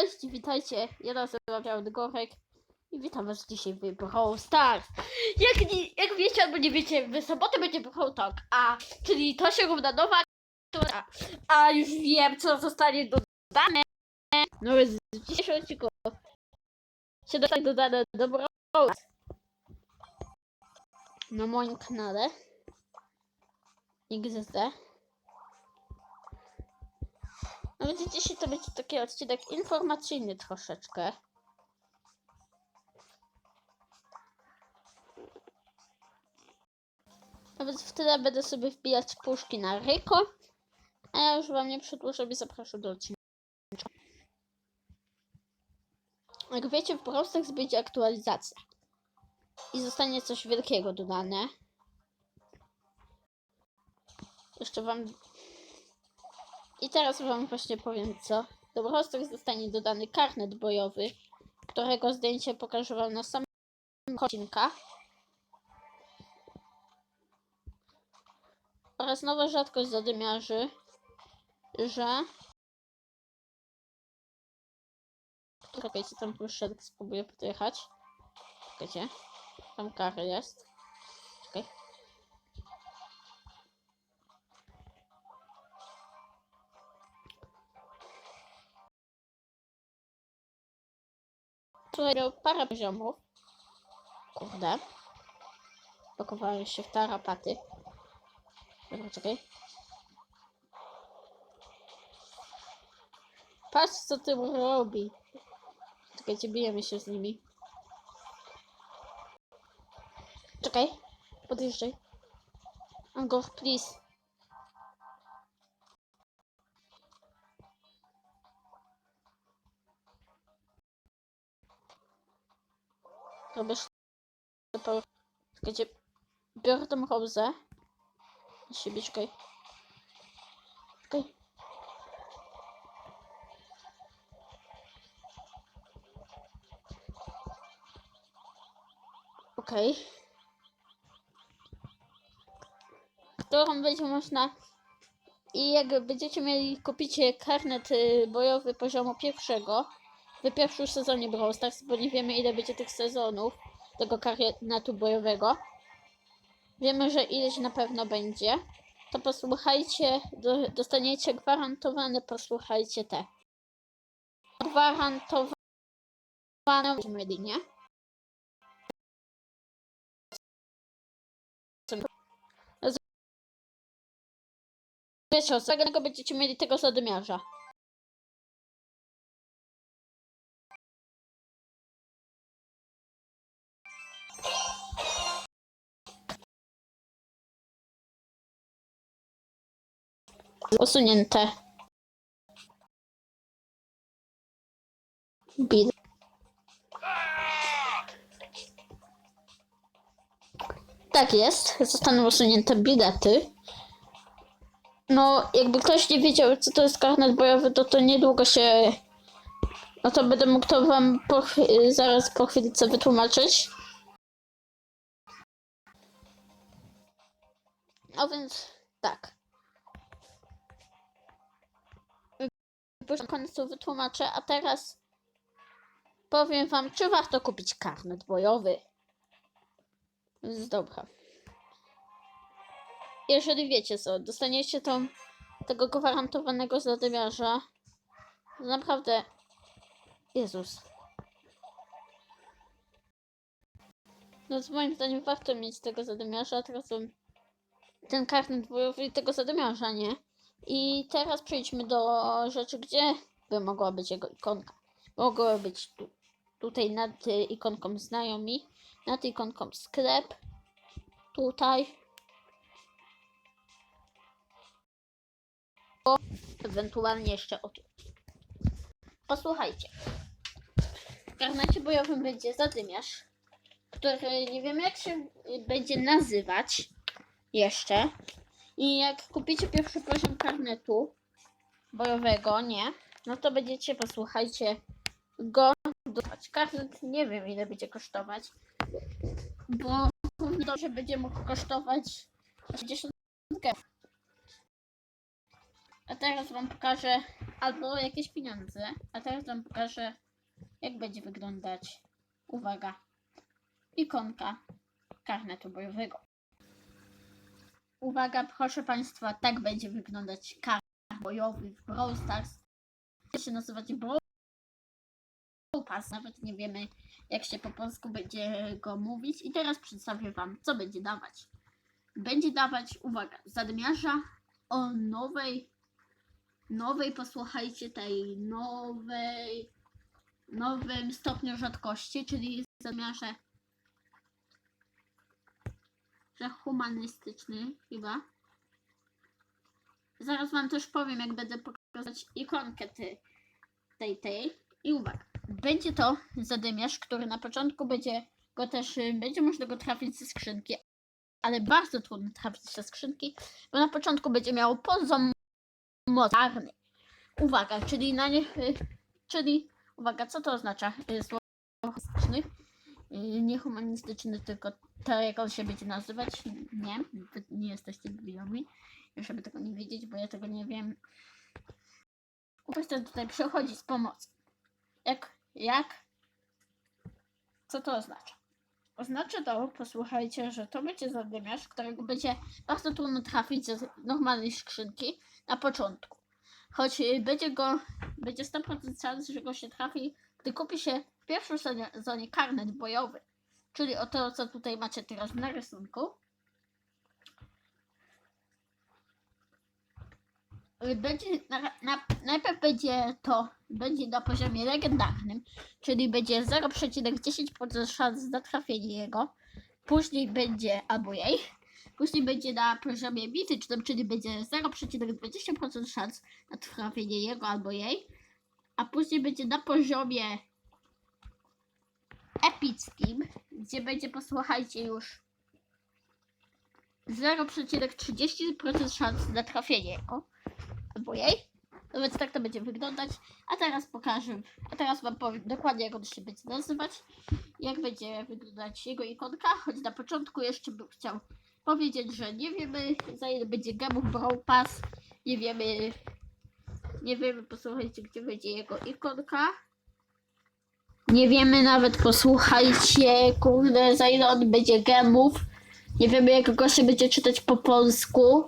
cześć, witajcie. Ja nazywam się Gorek i witam was dzisiaj w Brawl Stars. Jak, nie, jak wiecie albo nie wiecie, w sobotę będzie Brawl Talk, a czyli to się równa nowa która, a już wiem co zostanie dodane. No więc w dzisiejszym odcinku się dostanie dodane do Brawl Stars. Na moim kanale XD. No więc dzisiaj to będzie taki odcinek informacyjny troszeczkę. A więc wtedy będę sobie wbijać puszki na Ryko. A ja już wam nie przedłużam i zapraszam do odcinka. Jak wiecie, w prostych będzie aktualizacja. I zostanie coś wielkiego dodane. Jeszcze wam i teraz wam właśnie powiem co. Do Brostek zostanie dodany karnet bojowy, którego zdjęcie pokażę wam na samym odcinka. Oraz nowa rzadkość zadymiarzy, że... Czekajcie, tam poszedł, spróbuję podjechać. Czekajcie, tam kary jest. Tutaj miał parę poziomów. Kurde. Pakowałem się w tarapaty. Dobra, czekaj. Patrz co tym robi. Czekajcie, bijemy się z nimi. Czekaj. Podjeżdżaj. Angor, please. Robisz to Czekajcie. Biorę tą rozę. Na siebie, czekaj. Czekaj. Okej. Którą będzie można... I jak będziecie mieli, kupicie karnet y, bojowy poziomu pierwszego w pierwszym sezonie Brawl Stars, bo nie wiemy ile będzie tych sezonów tego karnetu bojowego. Wiemy, że ileś na pewno będzie. To posłuchajcie, do, dostaniecie gwarantowane, posłuchajcie te. Gwarantowane mieli, nie? Wiecie, z będziecie mieli tego zadymiarza. Usunięte. Bid. Tak jest, zostaną usunięte bilety. No, jakby ktoś nie wiedział, co to jest karnet bojowy, to to niedługo się... No to będę mógł to wam po, zaraz po chwilce wytłumaczyć. A więc tak. Już na końcu wytłumaczę, a teraz powiem wam, czy warto kupić karnet bojowy. Więc dobra. Jeżeli wiecie co, dostaniecie tą tego gwarantowanego zadymiarza. Naprawdę. Jezus. No z moim zdaniem warto mieć tego zadymiarza, teraz ten karnet bojowy i tego zadymiarza, nie? I teraz przejdźmy do rzeczy, gdzie by mogła być jego ikonka. Mogła być tu, tutaj nad y, ikonką znajomi, nad ikonką sklep, tutaj. O, ewentualnie jeszcze o tu. Posłuchajcie. W karnecie bojowym będzie zadymiarz, który nie wiem jak się będzie nazywać jeszcze. I jak kupicie pierwszy poziom karnetu bojowego, nie, no to będziecie, posłuchajcie, go dodawać. Karnet nie wiem ile będzie kosztować, bo równie dobrze będzie mógł kosztować 80 A teraz wam pokażę albo jakieś pieniądze. A teraz wam pokażę jak będzie wyglądać. Uwaga. Ikonka karnetu bojowego. Uwaga, proszę Państwa, tak będzie wyglądać karnet bojowy w Brawl Stars. To się nazywać Brawl Pass. Nawet nie wiemy, jak się po polsku będzie go mówić. I teraz przedstawię Wam, co będzie dawać. Będzie dawać, uwaga, zadmiarza o nowej, nowej, posłuchajcie, tej nowej, nowym stopniu rzadkości, czyli zadmiarze że humanistyczny chyba. Zaraz wam też powiem, jak będę pokazać ikonkę tej, tej, tej. I uwaga, będzie to zadymiarz, który na początku będzie go też, y, będzie można go trafić ze skrzynki, ale bardzo trudno trafić ze skrzynki, bo na początku będzie miał poziom mocarny. Uwaga, czyli na y, czyli, uwaga, co to oznacza? Y, Słowo humanistyczny, Y, nie humanistyczny, tylko to, jak on się będzie nazywać. Nie, wy nie jesteście debilami, żeby tego nie wiedzieć, bo ja tego nie wiem. Ten tutaj przychodzi z pomocą. Jak, jak? Co to oznacza? Oznacza to, posłuchajcie, że to będzie zadymiarz, którego będzie bardzo trudno trafić ze normalnej skrzynki na początku. Choć będzie go, będzie 100% szans, że go się trafi, gdy kupi się w pierwszej zonie, zonie karnet bojowy. Czyli o to, co tutaj macie teraz na rysunku. Będzie na, na, najpierw będzie to będzie na poziomie legendarnym, czyli będzie 0,10% szans na trafienie jego. Później będzie albo jej. Później będzie na poziomie mitycznym, czyli będzie 0,20% szans na trafienie jego albo jej. A później będzie na poziomie epickim, gdzie będzie, posłuchajcie już, 0,30% szans na trafienie jego albo jej. No więc tak to będzie wyglądać. A teraz pokażę, a teraz wam powiem dokładnie jak on się będzie nazywać. Jak będzie wyglądać jego ikonka, choć na początku jeszcze bym chciał powiedzieć, że nie wiemy za ile będzie gemów Brawl Pass. Nie wiemy, nie wiemy, posłuchajcie, gdzie będzie jego ikonka. Nie wiemy nawet, posłuchajcie, kurde, za ile on będzie gemów. Nie wiemy, jak go się będzie czytać po polsku.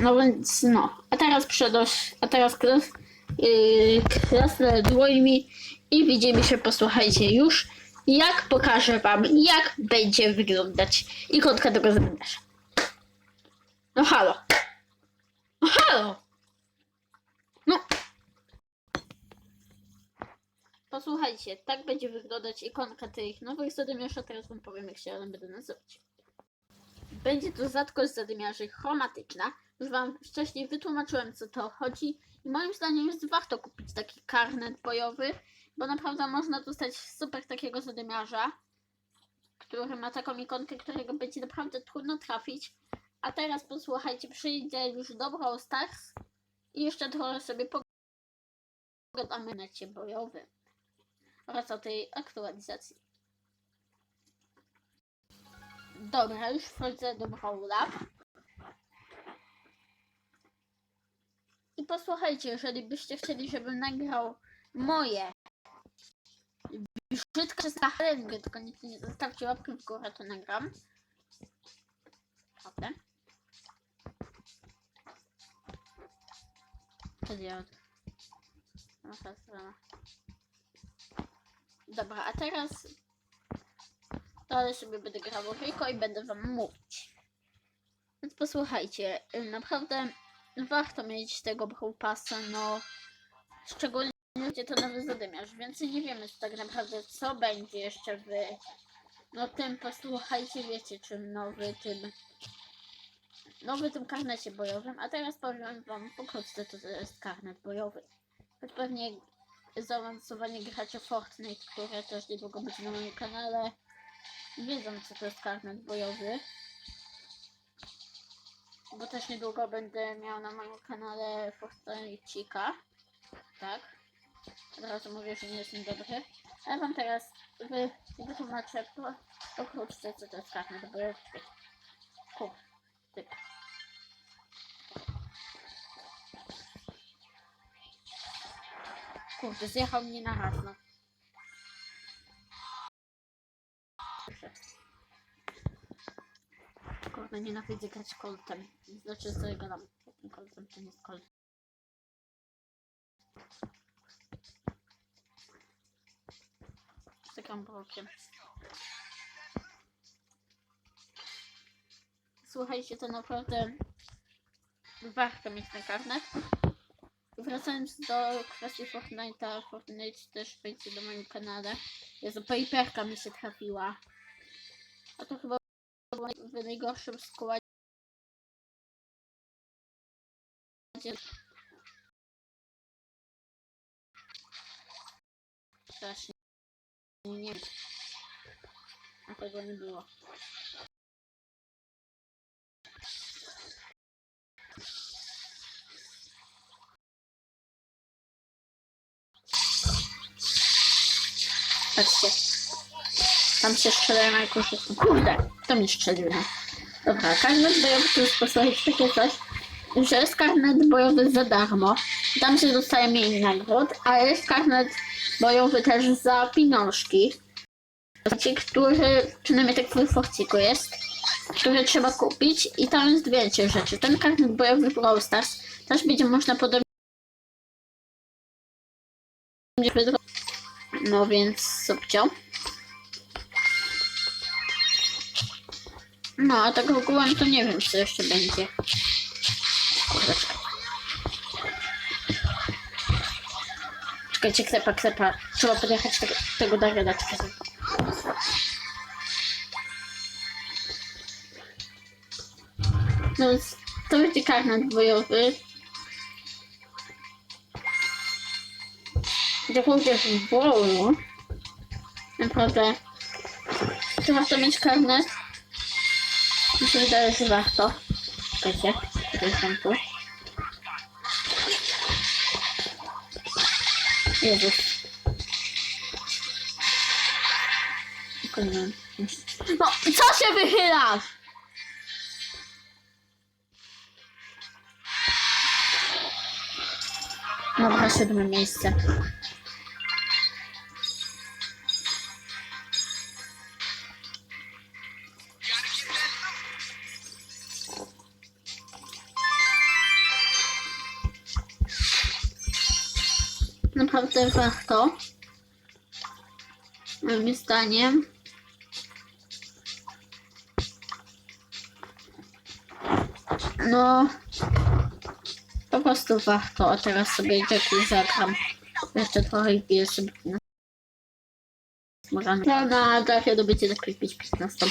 No więc, no. A teraz przedosz, a teraz kres, yy, kresnę dłońmi i widzimy się, posłuchajcie już, jak pokażę wam, jak będzie wyglądać ikonka tego zanadasza. No halo. No halo. No. Posłuchajcie, tak będzie wyglądać ikonka tych nowych zadymiarzy, teraz wam powiem, jak się one będą nazywać. Będzie to rzadkość zadymiarzy chromatyczna. Już wam wcześniej wytłumaczyłem, co to chodzi. I moim zdaniem jest warto kupić taki karnet bojowy, bo naprawdę można dostać super takiego zadymiarza, który ma taką ikonkę, którego będzie naprawdę trudno trafić. A teraz posłuchajcie, przyjdę już do Brawl Stars i jeszcze trochę sobie pogadamy na necie bojowym oraz o tej aktualizacji. Dobra, już wchodzę do Brawla. I posłuchajcie, jeżeli byście chcieli, żebym nagrał moje brzydkie przez Helengę, to koniecznie zostawcie łapkę w górę, to nagram. Prawda? Kiedy ja... Nasza strona. Dobra, a teraz dalej sobie będę grał w Riko i będę wam mówić. Więc posłuchajcie, y, naprawdę warto mieć tego Brawl no szczególnie gdzie to nowy zadymiarz, więcej nie wiemy tak naprawdę co będzie jeszcze w no tym posłuchajcie, wiecie czym nowy tym nowy tym karnecie bojowym, a teraz powiem wam pokrótce co to jest karnet bojowy. Choć pewnie zaawansowanie gracze Fortnite, które też niedługo będzie na moim kanale, wiedzą co to jest karnet bojowy. Bo też niedługo będę miał na moim kanale Fortnite'cika. Tak. Od razu mówię, że nie jestem dobry. Ale wam teraz wy, wytłumaczę po, pokrótce co to jest karnet bojowy. Kur, typ. Kurde, zjechał mnie na raz, no. Kurde, nienawidzę grać koltem. Znaczy, sobie gadam. Takim koltem to nie jest kolt. Czekam bokiem. Słuchajcie, to naprawdę warto mieć ten karnet. Wracając do kwestii Fortnite'a, Fortnite też wejdzie do moim kanale. Jezu, paperka mi się trafiła. A to chyba w najgorszym składzie. Strasznie. Nie. A tego nie było. Patrzcie. Tam się strzelają na jakąś rzeczą. Kurde, to mi strzelił. no. Dobra, karnet bojowy to jest posłuchać takie coś, że jest karnet bojowy za darmo. Tam się dostaje mniej nagród, a jest karnet bojowy też za pieniążki. Ci, którzy, przynajmniej tak w Forciku jest, które trzeba kupić i tam jest więcej rzeczy. Ten karnet bojowy Brawl Stars też będzie można podobnie no więc subcio. No, a tak ogółem to nie wiem, co jeszcze będzie. Kurde, czekaj. Czekajcie, klepa, klepa. Trzeba podjechać tego, tego Dareda, czekajcie. No więc to będzie karnet bojowy. Pójdziesz w bolu. Naprawdę. Czy warto mieć karnet? Mi się wydaje, że warto. Czekajcie, czekaj tam tu. Jezus. No, co się wychylasz? Dobra, siódme miejsce. Naprawdę warto. Moim zdaniem. No. Po prostu warto. A teraz sobie Jackie zagram. Jeszcze trochę i biję sobie na Możemy. Ja na dachie dobycie lepiej 15.